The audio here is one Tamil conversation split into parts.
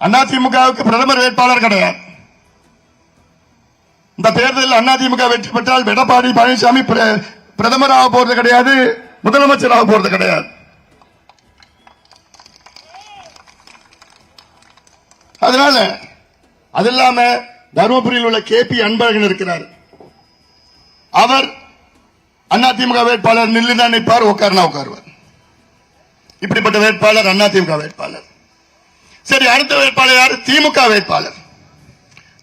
அதிமுகவுக்கு பிரதமர் வேட்பாளர் கிடையாது. இந்த தேர்தலில் அதிமுக வெற்றி பெற்றால் எடப்பாடி பழனிசாமி பிர- பிரதமராக போறது கிடையாது முதலமைச்சராக போறது கிடையாது. அதனால அது இல்லாம தருமபுரியில் உள்ள கே பி அன்பழகன் இருக்கிறார். அவர் அதிமுக வேட்பாளர் நில்லுதான் நிற்பார் உட்கார்னா உட்காருவார் இப்படிப்பட்ட வேட்பாளர் அதிமுக வேட்பாளர். சரி அடுத்த வேட்பாளர் யாரு? திமுக வேட்பாளர்.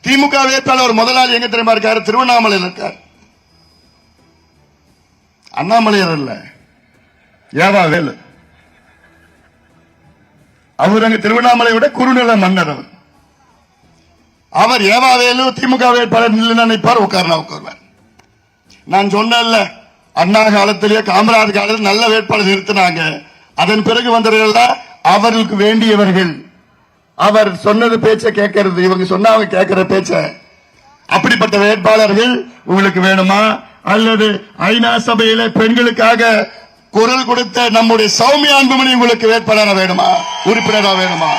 திமுக வேட்பாளர் முதலாளி எங்க தெரியுமா இருக்காரு? திருவண்ணாமலையில் இருக்கார். அண்ணாமலையர் இல்ல. ஏவா வேலு. அவர் அங்க திருவண்ணாமலை விட குறுநில மன்னர் அவர். அவர் ஏவா வேலு திமுக வேட்பாளர் நின்று நினைப்பார் உட்கார்னா உட்காருவார். நான் சொன்னேன்ல அண்ணா காலத்திலேயே காமராஜ் காலத்தில் நல்ல வேட்பாளர் நிறுத்தினாங்க. அதன் பிறகு வந்தவர்கள் தான் அவர்களுக்கு வேண்டியவர்கள். அவர் சொன்னது பேச்ச கேட்கறது இவங்க சொன்னவங்க கேட்கிற பேச்ச. அப்படிப்பட்ட வேட்பாளர்கள் உங்களுக்கு வேணுமா? அல்லது ஐநா சபையில பெண்களுக்காக குரல் கொடுத்த நம்முடைய சௌமிய அன்புமணி உங்களுக்கு வேட்பாளராக வேணுமா? உறுப்பினராக வேணுமா?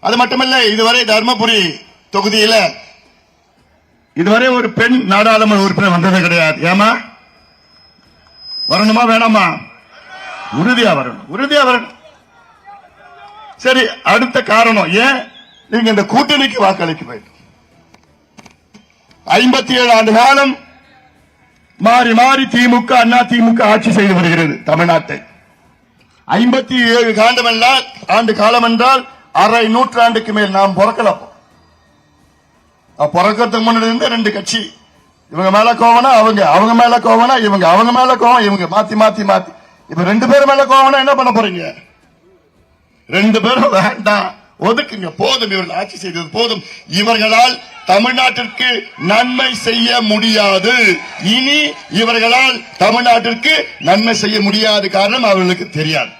அது மட்டுமல்ல இதுவரை தர்மபுரி தொகுதியில இதுவரை ஒரு பெண் நாடாளுமன்ற உறுப்பினர் வந்தது கிடையாது. ஏமா வரணுமா வேணாமா? உறுதியா வரணும் உறுதியா வரணும். சரி அடுத்த காரணம் ஏன்? நீங்க இந்த கூட்டணிக்கு வாக்களிக்க வேண்டும். ஐம்பத்தி ஏழு ஆண்டு காலம் மாறி மாறி திமுக அண்ணா திமுக ஆட்சி செய்து வருகிறது தமிழ்நாட்டை. ஐம்பத்தி ஏழு காண்டம் என்றால் ஆண்டு காலம் என்றால் அரை நூற்றாண்டுக்கு மேல் நாம் பிறக்கலாம் பிறக்கிறதுக்கு முன்னாடி இருந்த ரெண்டு கட்சி. இவங்க மேல கோவனா அவங்க அவங்க மேல கோவனா இவங்க அவங்க மேல கோவம் இவங்க. மாத்தி மாத்தி மாத்தி. இப்ப ரெண்டு பேரும் மேல கோவனா என்ன பண்ண போறீங்க? ரெண்டு பேரும் வேண்டாம். ஒதுக்குங்க. போதும் இவர்கள் ஆட்சி செய்தது போதும். இவர்களால் தமிழ்நாட்டிற்கு நன்மை செய்ய முடியாது. இனி இவர்களால் தமிழ்நாட்டிற்கு நன்மை செய்ய முடியாது. காரணம் அவர்களுக்கு தெரியாது.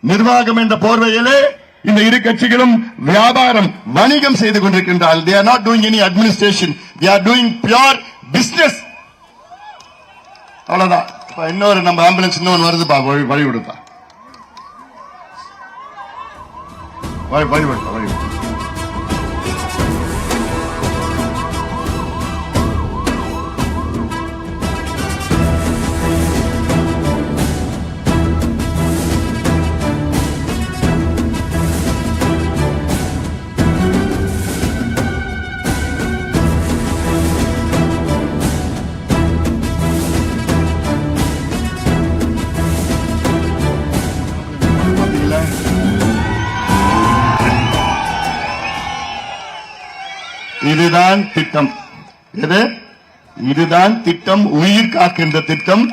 நிர்வாகம் என்ற போர்வையிலே இந்த இரு கட்சிகளும் வியாபாரம் வணிகம் செய்து கொண்டிருக்கின்றால் they are not doing any administration they are doing pure business அவ்வளவுதான். இன்னொரு நம்ம ஆம்புலன்ஸ் இன்னொன்று வருதுப்பா வழி வழி விடுப்பா வழி வழி விடுப்பா வழி இதுதான் திட்டம். எது? இதுதான் திட்டம் உயிர் காக்கின்ற திட்டம்.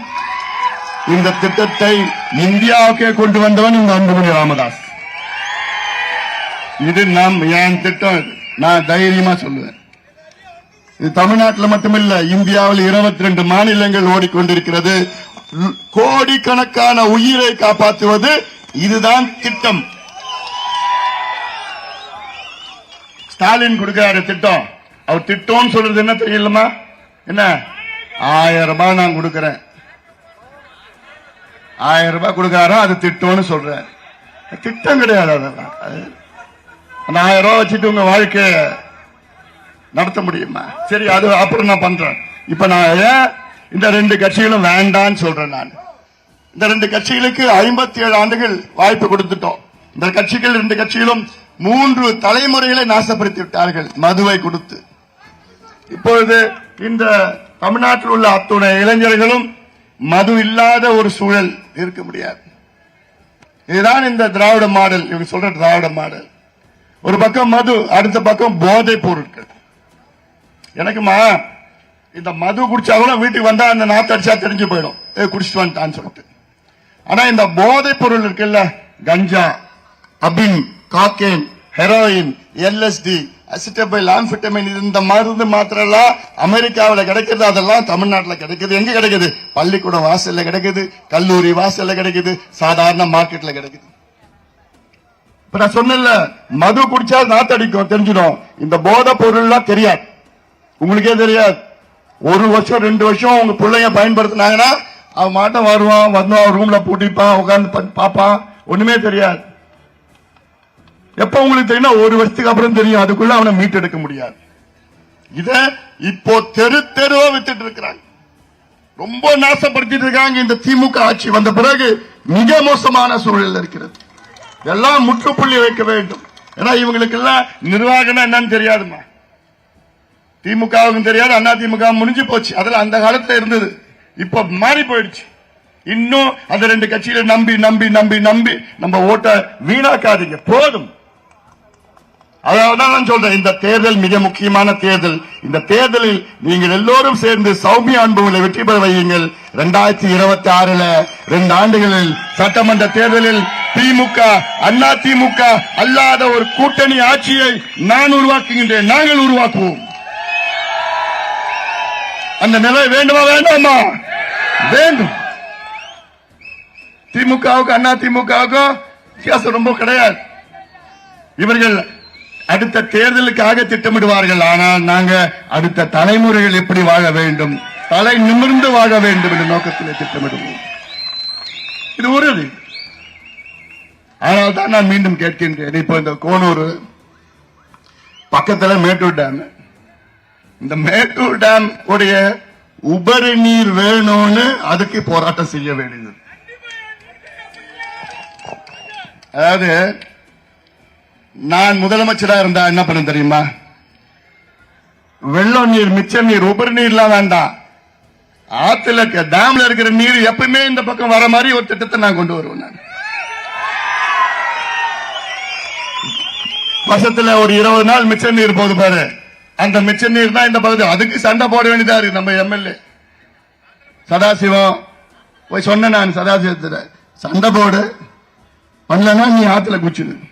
இந்த திட்டத்தை இந்தியாவுக்கே கொண்டு வந்தவன் இந்த அன்புமணி ராமதாஸ். இது நாம் என் திட்டம் நான் தைரியமா சொல்லுவேன். இது தமிழ்நாட்டில் மட்டுமில்ல இந்தியாவில் இருபத்தி ரெண்டு மாநிலங்கள் ஓடிக்கொண்டிருக்கிறது. கோடிக்கணக்கான உயிரை காப்பாற்றுவது இதுதான் திட்டம். ஸ்டாலின் கொடுக்கிறாரு திட்டம். அவர் திட்டம்னு சொல்றது என்ன தெரியலமா என்ன? ஆயிரம் ரூபாய் நான் கொடுக்கறேன். ஆயிரம் ரூபாய் கொடுக்காரோ? அது திட்டம்னு சொல்றேன். திட்டம் கிடையாது அதெல்லாம். அது- அந்த ஆயிரம் ரூபாய் வச்சுட்டு உங்க வாழ்க்கைய நடத்த முடியுமா? சரி அது அப்புறம் நான் பண்றேன். இப்ப நான் ஏன் இந்த ரெண்டு கட்சிகளும் வேண்டான்னு சொல்றேன் நான். இந்த ரெண்டு கட்சிகளுக்கு ஐம்பத்தி ஏழு ஆண்டுகள் வாய்ப்பு கொடுத்துட்டோம். இந்த கட்சிகள் ரெண்டு கட்சிகளும் மூன்று தலைமுறைகளை நாசப்படுத்தி விட்டார்கள் மதுவை கொடுத்து. இப்பொழுது இந்த தமிழ்நாட்டில் உள்ள அத்துணை இளைஞர்களும் மது இல்லாத ஒரு சூழல் இருக்க முடியாது. இதுதான் இந்த திராவிட மாடல் இவங்க சொல்ற திராவிட மாடல். ஒரு பக்கம் மது அடுத்த பக்கம் போதை பொருட்கள். எனக்குமா இந்த மது குடிச்சா கூட வீட்டுக்கு வந்தா அந்த நாத்து அடிச்சா தெரிஞ்சு போயிடும். ஏ குடிச்சிட்டு வந்துட்டான்னு சொல்லிட்டு. ஆனா இந்த போதை பொருள் இருக்குல்ல கஞ்சா அபின் காக்கேன் ஹெரோயின் எல்எஸ்டி அசிட்டபைல் ஆம்பிட்டமின் இந்த மருந்து மாத்திரெல்லாம் அமெரிக்காவில் கிடைக்கிறது அதெல்லாம் தமிழ்நாட்டில் கிடைக்குது எங்க கிடைக்குது? பள்ளிக்கூடம் வாசல்ல கிடைக்குது கல்லூரி வாசல்ல கிடைக்குது சாதாரண மார்க்கெட்ல கிடைக்குது. இப்ப நான் சொன்னேன்ல மது குடிச்சா நாத்தடிக்கும் தெரிஞ்சிடும் இந்த போதை பொருள்லாம் தெரியாது. உங்களுக்கே தெரியாது. ஒரு வருஷம் ரெண்டு வருஷம் உங்க பிள்ளைங்க பயன்படுத்தினாங்கன்னா அவன் மாட்டம் வருவான் வந்து அவன் ரூம்ல பூட்டிப்பான் உட்காந்து பார்ப்பான். ஒண்ணுமே தெரியாது. எப்ப உங்களுக்கு தெரியும் ஒரு வருஷத்துக்கு அப்புறம் தெரியும். அதுக்குள்ள அவனை மீட்டெடுக்க முடியாது. இத இப்போ தெரு தெருவா வித்துட்டு இருக்கிறாங்க. ரொம்ப நாசப்படுத்திட்டு இருக்காங்க இந்த திமுக ஆட்சி வந்த பிறகு மிக மோசமான சூழல் இருக்கிறது. எல்லாம் முற்றுப்புள்ளி வைக்க வேண்டும். ஏன்னா இவங்களுக்கு எல்லாம் நிர்வாகம் என்னன்னு தெரியாதுமா திமுகவுக்கும் தெரியாது அண்ணா திமுக முடிஞ்சு போச்சு. அதுல அந்த காலத்துல இருந்தது. இப்ப மாறி போயிடுச்சு. இன்னும் அந்த ரெண்டு கட்சியில நம்பி நம்பி நம்பி நம்பி நம்ம ஓட்ட வீணாக்காதீங்க. போதும். அதாவது நான் சொல்றேன் இந்த தேர்தல் மிக முக்கியமான தேர்தல். இந்த தேர்தலில் நீங்கள் எல்லோரும் சேர்ந்து சௌமிய அன்புகளை வெற்றி பெற வையுங்கள். இரண்டாயிரத்தி இருபத்தி ஆறுல ரெண்டு ஆண்டுகளில் சட்டமன்ற தேர்தலில் திமுக அண்ணா திமுக அல்லாத ஒரு கூட்டணி ஆட்சியை நான் உருவாக்குகின்றேன். நாங்கள் உருவாக்குவோம். அந்த நிலை வேண்டுமா வேண்டாமா? வேண்டும். திமுகவுக்கு அண்ணா திமுகவுக்கும் வித்தியாசம் ரொம்ப கிடையாது. இவர்கள் அடுத்த தேர்தலுக்காக திட்டமிடுவார்கள். ஆனால் நாங்க அடுத்த தலைமுறைகள் எப்படி வாழ வேண்டும் தலை நிமிர்ந்து வாழ வேண்டும் என்ற நோக்கத்தில் திட்டமிடுவோம். இது உறுதி ஆனால் தான் நான் மீண்டும் கேட்கின்றேன். இப்போ இந்த கோனூர் பக்கத்துல மேட்டூர் டேம். இந்த மேட்டூர் டேம் உடைய உபரி நீர் வேணும்னு அதுக்கு போராட்டம் செய்ய வேண்டியது. அதாவது நான் முதலமைச்சரா இருந்தா என்ன பண்ண தெரியுமா? வெள்ளம் நீர் மிச்ச நீர் உபரி நீர்லாம் வேண்டாம். ஆத்துல இருக்க- டேம்ல இருக்கிற நீர் எப்பவுமே இந்த பக்கம் வர மாதிரி ஒரு திட்டத்தை நான் கொண்டு வருவேன் நான். வருஷத்துல ஒரு இருபது நாள் மிச்ச நீர் போகுது பாரு. அந்த மிச்ச நீர் தான் இந்த பகுதி. அதுக்கு சண்டை போட வேண்டியதா இருக்கு நம்ம எம்எல்ஏ. சதாசிவம் போய் சொன்னேன் நான் சதாசிவத்துல. சண்டை போடு. பண்ணலன்னா நீ ஆத்துல குச்சிடு.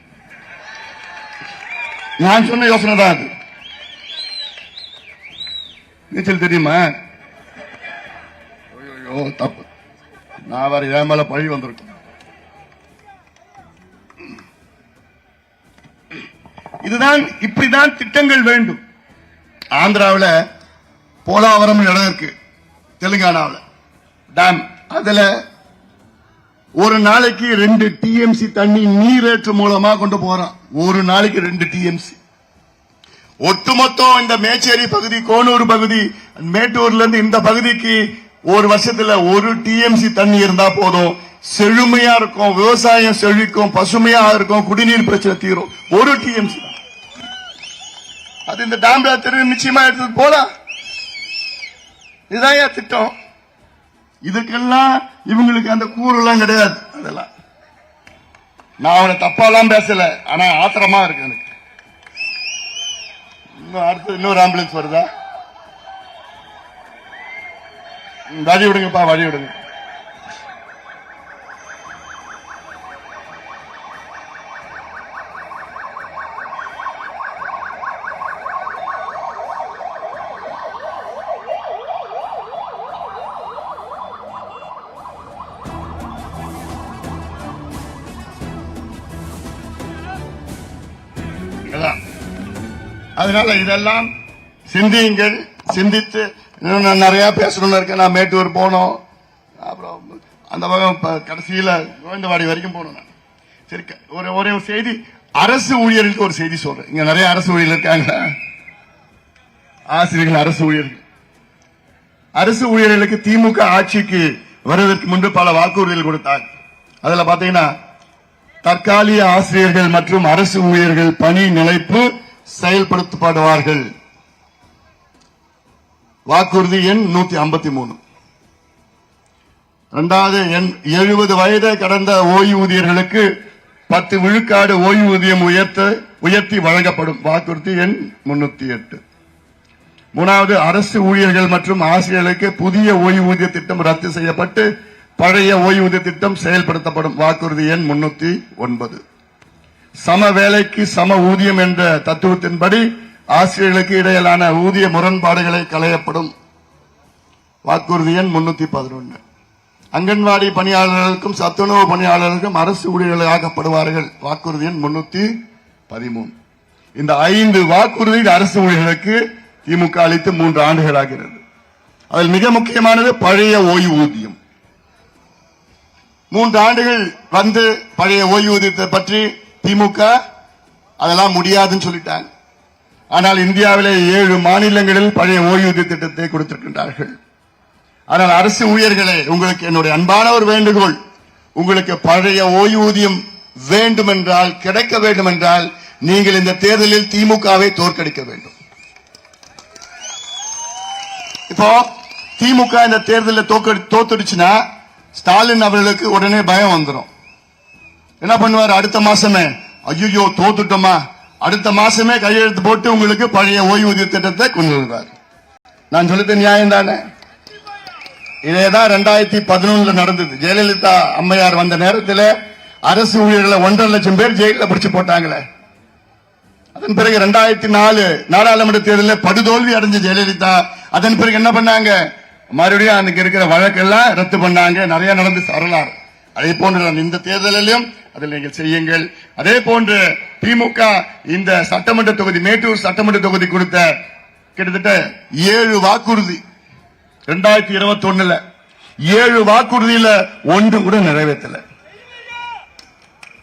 நான் சொன்ன யோசனை தான் அது. நீச்சல் தெரியுமா? ஐயோ தப்பு. நான் வேற என் மேல பழி வந்திருக்கும் இதுதான் இப்படிதான் திட்டங்கள் வேண்டும். ஆந்திராவுல போலாவரம் இடம் இருக்கு. தெலுங்கானாவுல. டேம் அதுல ஒரு நாளைக்கு ரெண்டு டிஎம்சி தண்ணி நீரேற்று மூலமா கொண்டு போறான். ஒரு நாளைக்கு ரெண்டு டிஎம்சி ஒட்டுமொத்தம் இந்த மேச்சேரி பகுதி கோனூர் பகுதி மேட்டூர்ல இருந்து இந்த பகுதிக்கு ஒரு வருஷத்துல ஒரு டிஎம்சி தண்ணி இருந்தா போதும். செழுமையா இருக்கும் விவசாயம் செழிக்கும் பசுமையா இருக்கும் குடிநீர் பிரச்சனை தீரும். ஒரு டிஎம்சி அது இந்த டேம்ல தெரு நிச்சயமா எடுத்துட்டு போலாம். இதுதான் ஏன் திட்டம். இதுக்கெல்லாம் இவங்களுக்கு அந்த கூறுலாம் கிடையாது அதெல்லாம். நான் அவனை தப்பாலாம் பேசல ஆனா ஆத்திரமா இருக்கு எனக்கு. இன்னும் அடுத்து இன்னொரு ஆம்புலன்ஸ் வருதா? வழி விடுங்கப்பா வழி விடுங்க. அதனால இதெல்லாம் சிந்தியுங்கள் சிந்தித்து இன்னும் நான் நிறைய பேசணும்னு இருக்கேன் நான் மேட்டூர் போனோம். அப்புறம் அந்த பக்கம் கடைசியில் கடைசியில கோவிந்தவாடி வரைக்கும் போகணும் நான். சரி ஒரு ஒரே ஒரு செய்தி. அரசு ஊழியர்களுக்கு ஒரு செய்தி சொல்றேன். இங்க நிறைய அரசு ஊழியர்கள் இருக்காங்க ஆசிரியர்கள் அரசு ஊழியர்கள். அரசு ஊழியர்களுக்கு திமுக ஆட்சிக்கு வருவதற்கு முன்பு பல வாக்குறுதிகள் கொடுத்தாங்க அதுல பாத்தீங்கன்னா தற்காலிக ஆசிரியர்கள் மற்றும் அரசு ஊழியர்கள் பணி நிலைப்பு செயல்படுத்தப்படுவார்கள். வாக்குறுதி எண் நூத்தி ஐம்பத்தி மூணு. இரண்டாவது எண் எழுபது வயதை கடந்த ஓய்வூதியர்களுக்கு பத்து விழுக்காடு ஓய்வூதியம் உயர்த்த உயர்த்தி வழங்கப்படும். வாக்குறுதி எண் முன்னூத்தி எட்டு. மூணாவது அரசு ஊழியர்கள் மற்றும் ஆசிரியர்களுக்கு புதிய ஓய்வூதிய திட்டம் ரத்து செய்யப்பட்டு பழைய ஓய்வூதிய திட்டம் செயல்படுத்தப்படும். வாக்குறுதி எண் முன்னூத்தி ஒன்பது. சம வேலைக்கு சம ஊதியம் என்ற தத்துவத்தின்படி ஆசிரியர்களுக்கு இடையிலான ஊதிய முரண்பாடுகளை களையப்படும். வாக்குறுதி எண் முன்னூத்தி பதினொன்று அங்கன்வாடி பணியாளர்களுக்கும் சத்துணவு பணியாளர்களுக்கும் அரசு ஊழியர்கள் ஆகப்படுவார்கள் வாக்குறுதி எண் முன்னூத்தி பதிமூணு. இந்த ஐந்து வாக்குறுதி அரசு ஊழியர்களுக்கு திமுக அளித்து மூன்று ஆண்டுகள் ஆகிறது அதில் மிக முக்கியமானது பழைய ஓய்வூதியம். மூன்று ஆண்டுகள் வந்து பழைய ஓய்வூதியத்தை பற்றி திமுக அதெல்லாம் முடியாதுன்னு சொல்லிட்டாங்க. ஆனால் இந்தியாவிலே ஏழு மாநிலங்களில் பழைய ஓய்வூதிய திட்டத்தை கொடுத்திருக்கின்றார்கள். ஆனால் அரசு ஊழியர்களே உங்களுக்கு என்னுடைய அன்பான ஒரு வேண்டுகோள் உங்களுக்கு பழைய ஓய்வூதியம் வேண்டும் என்றால் கிடைக்க வேண்டும் என்றால் நீங்கள் இந்த தேர்தலில் திமுகவை தோற்கடிக்க வேண்டும். இப்போ திமுக இந்த தேர்தலில் தோற்கடி தோத்துடுச்சுன்னா ஸ்டாலின் அவர்களுக்கு உடனே பயம் வந்துடும் என்ன பண்ணுவார்? அடுத்த மாசமே. ஐயோ தோத்துட்டோமா? அடுத்த மாசமே கையெழுத்து போட்டு உங்களுக்கு பழைய ஓய்வூதிய திட்டத்தை கொண்டு வருவார். நான் சொல்லித்த நியாயம் தானே? இதேதான் ரெண்டாயிரத்தி பதினொன்னுல நடந்தது. ஜெயலலிதா அம்மையார் வந்த நேரத்தில் அரசு ஊழியர்களை ஒன்றரை லட்சம் பேர் ஜெயிலில் பிடிச்சு போட்டாங்களே. அதன் பிறகு ரெண்டாயிரத்தி நாலு நாடாளுமன்ற தேர்தலில் படுதோல்வி அடைஞ்ச ஜெயலலிதா அதன் பிறகு என்ன பண்ணாங்க? மறுபடியும் அன்னைக்கு இருக்கிற வழக்கெல்லாம் ரத்து பண்ணாங்க. நிறைய நடந்து வரலாறு அதே போன்ற இந்த தேர்தலிலும் அதில் நீங்கள் செய்யுங்கள். அதே போன்று திமுக இந்த சட்டமன்ற தொகுதி மேட்டூர் சட்டமன்ற தொகுதி கொடுத்த கிட்டத்தட்ட ஏழு வாக்குறுதி ரெண்டாயிரத்தி இருபத்தி ஒண்ணுல ஏழு வாக்குறுதியில ஒன்று கூட நிறைவேற்றல.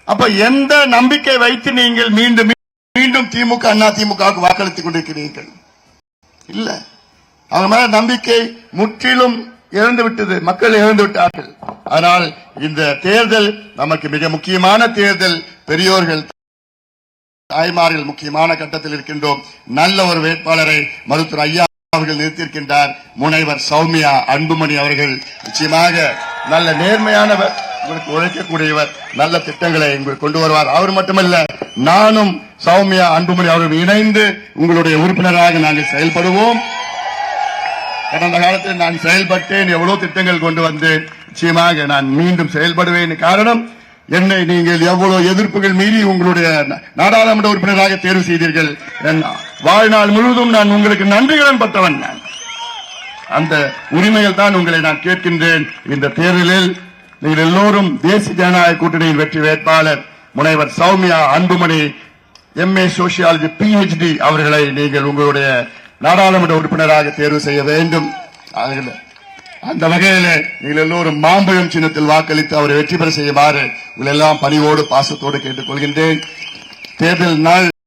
அப்ப எந்த நம்பிக்கை வைத்து நீங்கள் மீண்டும் மீண்டும் திமுக அண்ணா திமுக வாக்களித்துக் கொண்டிருக்கிறீர்கள்? இல்ல. அவங்க மேல நம்பிக்கை முற்றிலும் இழந்து விட்டது மக்கள் இழந்து விட்டார்கள் ஆனால் இந்த தேர்தல் நமக்கு மிக முக்கியமான தேர்தல். பெரியோர்கள் தாய்மார்கள் முக்கியமான கட்டத்தில் இருக்கின்றோம். நல்ல ஒரு வேட்பாளரை மருத்துவர் ஐயா அவர்கள் நிறுத்தியிருக்கின்றார். முனைவர் சௌமியா அன்புமணி அவர்கள் நிச்சயமாக நல்ல நேர்மையானவர் உங்களுக்கு உழைக்கக்கூடியவர் நல்ல திட்டங்களை உங்களுக்கு கொண்டு வருவார். அவர் மட்டுமல்ல நானும் சௌமியா அன்புமணி அவர்கள் இணைந்து உங்களுடைய உறுப்பினராக நாங்கள் செயல்படுவோம். கடந்த காலத்தில் நான் செயல்பட்டேன் எவ்வளவு திட்டங்கள் கொண்டு வந்தேன். நிச்சயமாக நான் மீண்டும் செயல்படுவேன். காரணம் என்னை நீங்கள் எவ்வளவு எதிர்ப்புகள் மீறி உங்களுடைய நாடாளுமன்ற உறுப்பினராக தேர்வு செய்தீர்கள். என் வாழ்நாள் முழுவதும் நான் உங்களுக்கு நன்றிகடன் பட்டவன் நான். அந்த உரிமையில் தான் உங்களை நான் கேட்கின்றேன். இந்த தேர்தலில் நீங்கள் எல்லோரும் தேசிய ஜனநாயக கூட்டணியின் வெற்றி வேட்பாளர் முனைவர் Sowmiya Anbumani MA sociology PhD அவர்களை நீங்கள் உங்களுடைய நாடாளுமன்ற உறுப்பினராக தேர்வு செய்ய வேண்டும். அதில் அந்த வகையில நீங்கள் எல்லோரும் மாம்பழம் சின்னத்தில் வாக்களித்து அவரை வெற்றி பெற செய்யுமாறு உங்களெல்லாம் பணிவோடு பாசத்தோடு கேட்டுக்கொள்கின்றேன். தேர்தல் நாள்